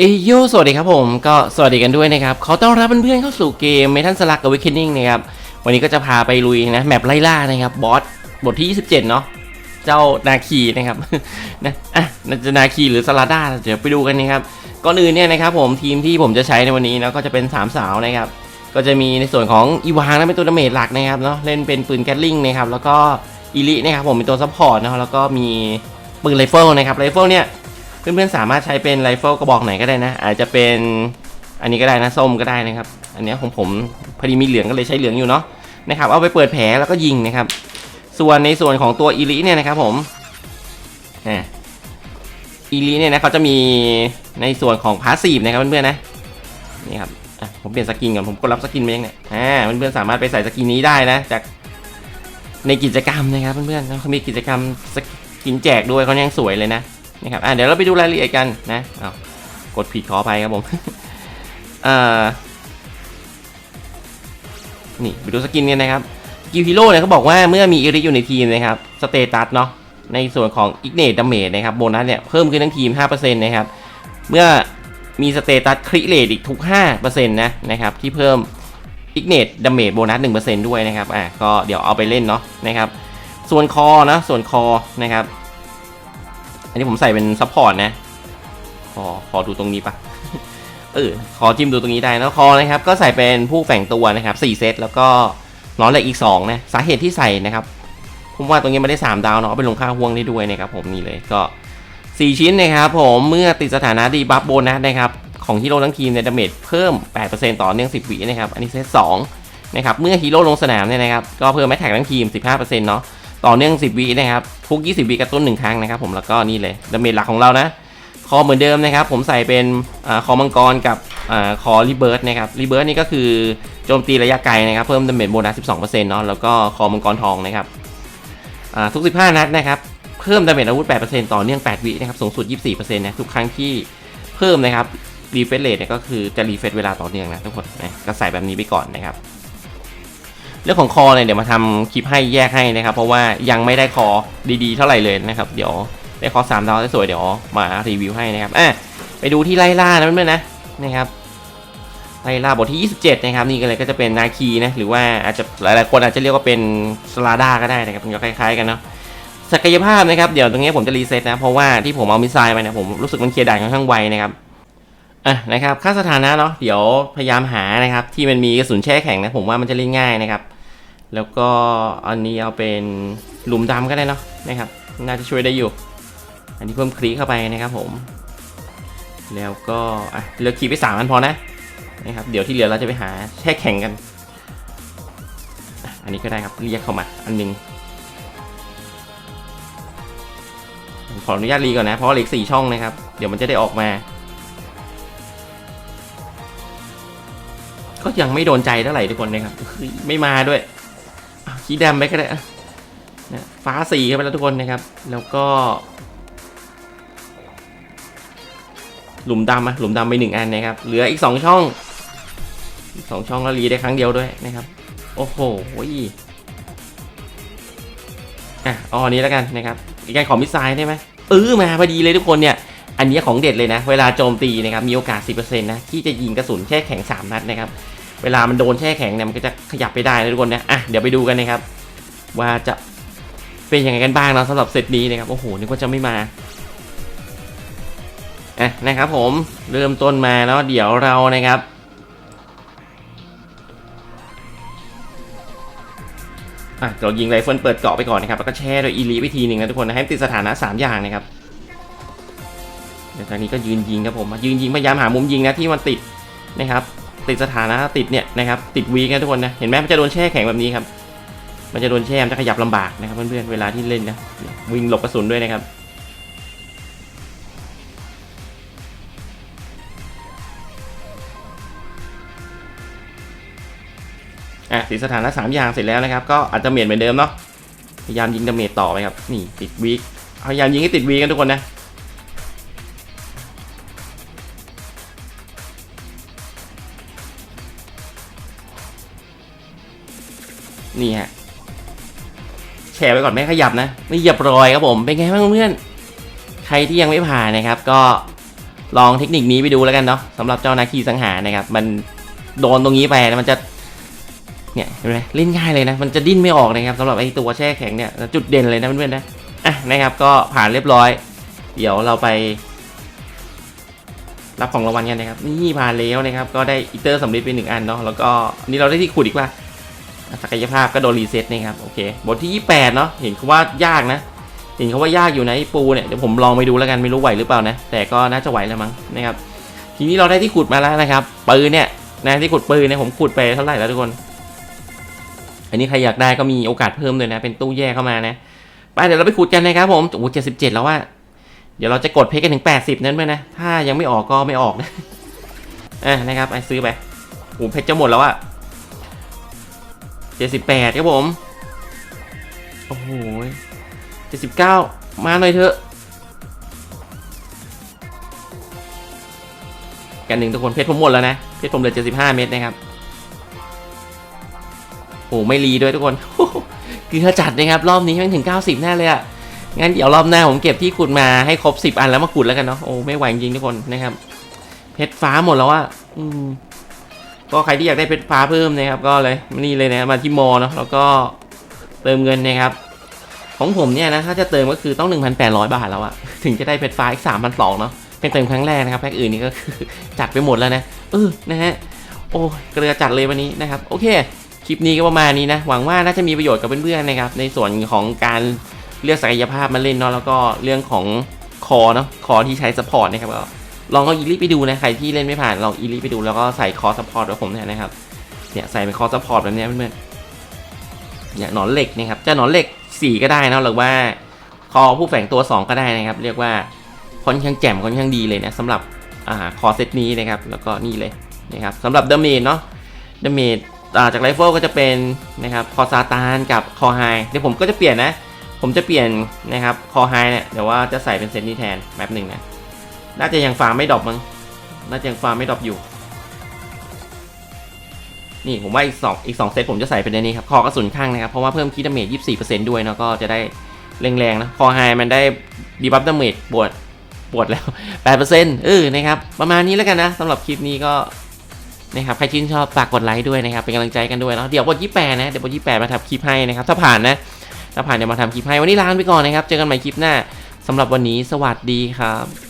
เอยโยสวัสดีครับผมก็สวัสดีกันด้วยนะครับขอต้อนรับเพื่อนๆเข้าสู่เกม Metal Slug Awakening นะครับวันนี้ก็จะพาไปลุยนะแมปไล่ล่านะครับบอสบทที่ 27 เนาะเจ้านาคีนะครับนะอะจะนาคีหรือสลาด้าเดี๋ยวไปดูกันนะครับก่อนอื่นเนี่ยนะครับผมทีมที่ผมจะใช้ในวันนี้เนาะก็จะเป็น 3 สาวนะครับก็จะมีในส่วนของอีวางนะเป็นตัวดาเมจหลักนะครับเนาะเล่นเป็นปืนแกตลิงนะครับแล้วก็อีลินะครับผมเป็นตัวซัพพอร์ตนะแล้วก็มีปืนไรเฟิลนะครับไรเฟิลเนี่ย เพื่อนๆสามารถใช้เป็นไรเฟิลกระบอกไหนก็ได้นะ อาจจะเป็นอันนี้ก็ได้นะส้มก็ได้นะครับ อันนี้ของผมพอดีมีเหลืองก็เลยใช้เหลืองอยู่เนาะนะครับ เอาไปเปิดแผลแล้วก็ยิงนะครับ ส่วนในส่วนของตัวอีลิเนี่ยนะครับผมอ่าอีลิเนี่ยนะเขาจะมีในส่วนของพาสซีฟนะครับเพื่อนๆนะนี่ครับผมเปลี่ยนสกินก่อนผมกดรับสกินไปยังเนี่ยอ่าเพื่อนๆสามารถไปใส่สกินนี้ได้นะจากในกิจกรรมนะครับเพื่อนๆเขามีกิจกรรมสกินแจกด้วยเขายังสวยเลยนะ นะครับอะเดี๋ยวเราไปดูรายละเอียดกันนะเอากดผิดขอไปครับผมเอ่อนี่ไปดูสกินกันนะครับกิวฮีโร่เนี่ยเขาบอกว่าเมื่อมีอิริอยู่ในทีมนะครับสเตตัสเนาะในส่วนของอิกเนตดาเมจนะครับโบนัสเนี่ยเพิ่มขึ้นทั้งทีม 5%นะครับเมื่อมีสเตตัสคริเลตอีกทุก 5%นะนะครับที่เพิ่มอิกเนตดาเมจโบนัส 1%ด้วยนะครับอะก็เดี๋ยวเอาไปเล่นเนาะนะครับส่วนคอนะส่วนคอนะครับ อันนี้ผมใส่เป็นซัพพอร์ตนะขอขอดูตรงนี้ปะเออขอจิ้มดูตรงนี้ได้นะคอนะครับก็ใส่เป็นผู้แฝงตัวนะครับ4เซตแล้วก็น้อนเหล็กอีก2นะสาเหตุที่ใส่นะครับผมว่าตรงนี้ไม่ได้ 3 ดาวเนาะเอาไปลงค่าห่วงได้ด้วยนะครับผมนี่เลยก็ 4 ชิ้นนะครับผมเมื่อติดสถานะดีบัฟโบนัสนะครับของฮีโร่ทั้งทีมในดาเมจเพิ่ม 8%ต่อเนื่อง 10 วินะครับอันนี้เซต2นะครับเมื่อฮีโร่ลงสนามเนี่ยนะครับก็เพิ่มแมทแท็กทั้งทีม 15%เนาะ ต่อเนื่อง 10วินะครับทุก 20วิกระตุ้น 1 ครั้งนะครับผมแล้วก็นี่เลยดาเมจหลักของเรานะ คอเหมือนเดิมนะครับ ผมใส่เป็นอคอมังกรกับอคอรีเบิร์ตนะครับรีเบิร์ตนี่ก็คือโจมตีระยะไกลนะครับ เพิ่มดาเมจโบนัส 12%เนาะแล้วก็คอมังกรทองนะครับทุก 15 นัดนะครับเพิ่มดาเมจอาวุธ 8%ต่อเนื่อง 8 วินะครับสูงสุด 24%นะทุกครั้งที่เพิ่มนะครับรีเฟรชเรทเนี่ยก็คือจะรีเฟรชเวลาต่อเนื่องนะทุกคนนะก็ใส่แบบนี้ไปก่อนนะครับ เรื่องของคอเนี่ยเดี๋ยวมาทำคลิปให้แยกให้นะครับ เพราะว่ายังไม่ได้คอดีๆ เท่าไหร่เลยนะครับ เดี๋ยวได้คอสามดาวสวยเดี๋ยวมารีวิวให้นะครับอะไปดูที่ไล่ล่านะเพื่อนๆนะนะครับไล่ล่าบทที่ 27 นะครับ นี่ก็เลยก็จะเป็นนาคีนะหรือว่าอาจจะหลายๆคนอาจจะเรียกว่าเป็นสลาด้าก็ได้นะครับมันก็คล้ายๆกันเนาะศักยภาพนะครับเดี๋ยวตรงนี้ผมจะรีเซ็ตนะเพราะว่าที่ผมเอามิสไซล์ไปเนี่ยผมรู้สึกมันเคลียร์ด่านค่อนข้างไวนะครับ อะนะครับค่าสถานะเนาะเดี๋ยวพยายามหานะครับ ที่มันมีกระสุนแช่แข็งนะผมว่ามันจะเล่นง่ายนะครับ แล้วก็อันนี้เอาเป็นหลุมดำก็ได้เนาะนะครับ น่าจะช่วยได้อยู่ อันนี้เพิ่มคลีเข้าไปนะครับผม แล้วก็อะเหลือคีย์ไปสามอันพอนะนะครับเดี๋ยวที่เหลือเราจะไปหาแช่แข็งกัน อันนี้ก็ได้ครับเรียกเข้ามาอันหนึงขออนุญาตรีก่อนนะเพราะเหล็กสี่ช่องนะครับ เดี๋ยวมันจะได้ออกมา ก็ยังไม่โดนใจเท่าไหร่ทุกคนนะครับเฮ้ยไม่มาด้วยอะสีดำไปก็ได้อะนะฟ้าสีเข้าไปแล้วทุกคนนะครับ แล้วก็ หลุมดำอะหลุมดำไปหนึ่งอันนะครับ เหลืออีกสองช่องอีกสองช่องแล้วรีได้ครั้งเดียวด้วยนะครับ โอ้โหอะเอาอันนี้แล้วกันนะครับอีกการของมิสไซล์ได้ไหมเออมาพอดีเลยทุกคนเนี่ย อันนี้ของเด็ดเลยนะ เวลาโจมตีนะครับมีโอกาส 10%นะที่จะยิงกระสุนแช่แข็ง 3 นัดนะครับเวลามันโดนแช่แข็งเนี่ยมันก็จะขยับไปได้นะทุกคนนะอะเดี๋ยวไปดูกันนะครับ ว่าจะเป็นยังไงกันบ้างเนาะสำหรับเซตนี้นะครับโอ้โหนึกว่าจะไม่มาอะนะครับผมเริ่มต้นมาแล้วเดี๋ยวเรานะครับอะเรายิงไรเฟิลเปิดเกาะไปก่อนนะครับแล้วก็แช่โดยอีลีไปทีหนึ่งนะทุกคนนะให้ติดสถานะ 3 อย่างนะครับ เดี๋ยวตอนนี้ก็ยืนยิงครับผมยืนยิงพยายามหามุมยิงนะที่มันติดนะครับ ติดสถานะติดเนี่ยนะครับติดวีกันทุกคนนะเห็นไหมมันจะโดนแช่แข็งแบบนี้ครับ มันจะโดนแช่มันจะขยับลำบากนะครับเพื่อนๆเวลาที่เล่นนะวิ่งหลบกระสุนด้วยนะครับอะติดสถานะสามอย่างเสร็จแล้วนะครับ ก็อาจจะเมียนเหมือนเดิมเนาะพยายามยิงดาเมจต่อไปครับนี่ติดวีพยายามยิงให้ติดวีกันทุกคนนะ นี่ฮะแชร์ไปก่อนไม่ขยับนะไม่เหยียบรอยครับผมเป็นไงบ้างเพื่อนใครที่ยังไม่ผ่านนะครับ ก็ลองเทคนิคนี้ไปดูแล้วกันเนาะสำหรับเจ้านาคีสังหารนะครับ มันโดนตรงนี้ไปนะมันจะเนี่ยเห็นไหมเล่นง่ายเลยนะ มันจะดิ้นไม่ออกนะครับสำหรับไอ้ตัวแช่แข็งเนี่ยจุดเด่นเลยนะเพื่อนๆนะอะนะครับก็ผ่านเรียบร้อย เดี๋ยวเราไป รับของรางวัลกันนะครับ นี่ผ่านแล้วนะครับ ก็ได้อีเตอร์สำลิดไปหนึ่งอันเนาะแล้วก็นี่เราได้ที่ขุดอีกว่า ศักยภาพก็โดนรีเซ็ตนะครับโอเคบทที่ 28 เนาะเห็นเขาว่ายากนะ เห็นเขาว่ายากอยู่นะปูเนี่ยเดี๋ยวผมลองไปดูแล้วกันไม่รู้ไหวหรือเปล่านะ แต่ก็น่าจะไหวแล้วมั้งนะครับทีนี้เราได้ที่ขุดมาแล้วนะครับปืนเนี่ยนะที่ขุดปืนเนี่ยผมขุดไปเท่าไหร่แล้วทุกคน อันนี้ใครอยากได้ก็มีโอกาสเพิ่มเลยนะ เป็นตู้แยกเข้ามานะไปเดี๋ยวเราไปขุดกันนะครับผมโอ้เจ็ดสิบเจ็ดแล้วว่าเดี๋ยวเราจะกดเพชรกันถึง 80 นั้นไหมนะ ถ้ายังไม่ออกก็ไม่ออกนะอะนะครับไอซื้อไปโอ้เพชรจะหมดแล้วอะ 78ครับผม โอ้โห79 มาหน่อยเถอะ กันหนึ่งทุกคนเพชรผมหมดแล้วนะ เพชรผมเหลือ75 เม็ดนะครับ โอ้ไม่รีด้วยทุกคน คือถ้าจัดนะครับ รอบนี้มันถึง 90 แน่เลยอะงั้นเดี๋ยวรอบหน้าผมเก็บที่ขุดมาให้ครบ 10 อันแล้วมาขุดแล้วกันเนาะ โอ้ไม่ไหวจริงทุกคนนะครับ เพชรฟ้าหมดแล้วอะอืม ก็ใครที่อยากได้เพชรฟ้าเพิ่มนะครับก็เลยนี่เลยนะมาที่มอเนาะแล้วก็เติมเงินนะครับ ของผมเนี่ยนะถ้าจะเติมก็คือต้อง 1,800 บาทแล้วอะถึงจะได้เพชรฟ้าอีก3,200เนาะเป็นเติมครั้งแรกนะครับแพ็กอื่นนี่ก็คือจัดไปหมดแล้วนะเออนะฮะโอ้เกลือจัดเลยวันนี้นะครับโอเคคลิปนี้ก็ประมาณนี้นะหวังว่าน่าจะมีประโยชน์กับเพื่อนๆนะครับในส่วนของการเลือกศักยภาพมาเล่นเนาะแล้วก็เรื่องของคอเนาะคอที่ใช้สปอร์ตนะครับก็ ลองเอาอีลิไปดูนะใครที่เล่นไม่ผ่านลองอีลิไปดูแล้วก็ใส่คอสปอร์ตแบบผมเนี่ยนะครับเนี่ยใส่เป็นคอสปอร์ตแบบเนี้ยเพื่อนๆเนี่ยหนอนเหล็กนะครับจะหนอนเหล็กสี่ก็ได้นะหรือว่าคอผู้แฝงตัว2ก็ได้นะครับ เรียกว่าค่อนข้างแจ่มค่อนข้างดีเลยนะสำหรับอ่าคอเซตนี้นะครับแล้วก็นี่เลยนะครับสำหรับเดเมจเนาะเดเมจจากไรเฟิลก็จะเป็นนะครับคอซาตานกับคอไฮเดี๋ยวผมก็จะเปลี่ยนนะ ผมจะเปลี่ยนนะครับคอไฮเนี่ยเดี๋ยวว่าจะใส่เป็นเซตนี้แทนแป๊บหนึ่งนะ น่าจะยังฟาร์มไม่ดรอปมั้งน่าจะยังฟาร์มไม่ดรอปอยู่ นี่ผมว่าอีกสองอีกสองเซตผมจะใส่เป็นในนี้ครับ คอกระสุนข้างนะครับ เพราะว่าเพิ่มคิดเมจยี่สิบเปอร์เซ็นต์ด้วยเนาะก็จะได้แรงๆนะ คอไฮมันได้ดีบัฟดาเมจปวดปวดแล้วแปดเปอร์เซ็นต์เออนะครับ ประมาณนี้แล้วกันนะสำหรับคลิปนี้ก็นะครับใครชื่นชอบฝากกดไลค์ด้วยนะครับ เป็นกำลังใจกันด้วยเนาะเดี๋ยวบทยี่แปดนะเดี๋ยวบทยี่แปดมาทำคลิปให้นะครับ ถ้าผ่านนะ ถ้าผ่านเดี๋ยวมาทำคลิปให้วันนี้ลาไปก่อนนะครับ เจอกันใหม่คลิปหน้าสำหรับวันนี้สวัสดีครับ